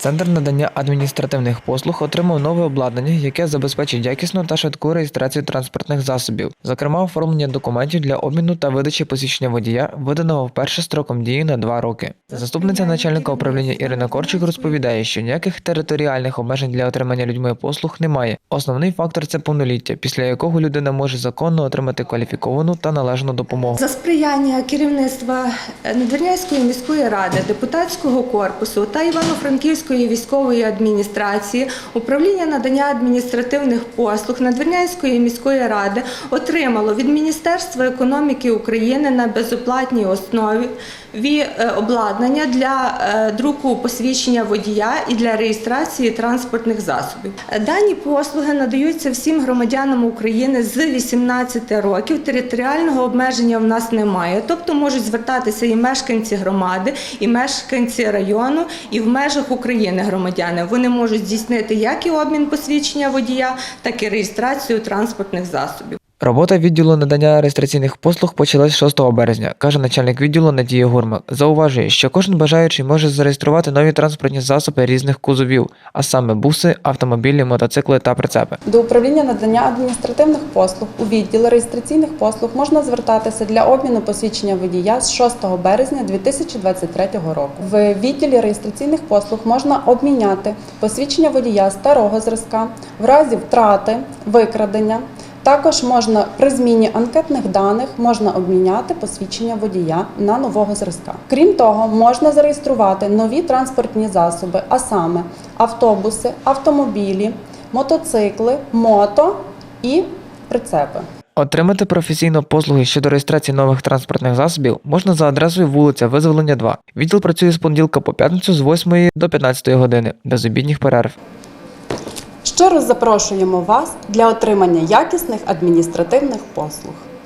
Центр надання адміністративних послуг отримав нове обладнання, яке забезпечить якісну та швидку реєстрацію транспортних засобів, зокрема оформлення документів для обміну та видачі посвідчення водія, виданого вперше строком дії на два роки. Заступниця начальника управління Ірина Корчик розповідає, що ніяких територіальних обмежень для отримання людьми послуг немає. Основний фактор це повноліття, після якого людина може законно отримати кваліфіковану та належну допомогу. За сприяння керівництва Надвірнянської міської ради, депутатського корпусу та Івано-Франківської військової адміністрації управління надання адміністративних послуг Надвірнянської міської ради отримало від Міністерства економіки України на безоплатній основі е, обладнання для е, друку посвідчення водія і для реєстрації транспортних засобів. Дані послуги надаються всім громадянам України з 18 років. Територіального обмеження в нас немає, тобто можуть звертатися і мешканці громади, і мешканці району, і в межах України громадяни. Вони можуть здійснити як і обмін посвідчення водія, так і реєстрацію транспортних засобів. Робота відділу надання реєстраційних послуг почалась 6 березня, каже начальник відділу Надія Гурмак. Зауважує, що кожен бажаючий може зареєструвати нові транспортні засоби різних кузовів, а саме буси, автомобілі, мотоцикли та прицепи. До управління надання адміністративних послуг у відділ реєстраційних послуг можна звертатися для обміну посвідчення водія з 6 березня 2023 року. В відділі реєстраційних послуг можна обміняти посвідчення водія старого зразка в разі втрати, викрадення. Також можна при зміні анкетних даних можна обміняти посвідчення водія на нового зразка. Крім того, можна зареєструвати нові транспортні засоби, а саме автобуси, автомобілі, мотоцикли, мото і прицепи. Отримати професійну послуги щодо реєстрації нових транспортних засобів можна за адресою вулиця Визволення 2. Відділ працює з понеділка по п'ятницю з 8 до 15 години, без обідніх перерв. Щиро запрошуємо вас для отримання якісних адміністративних послуг.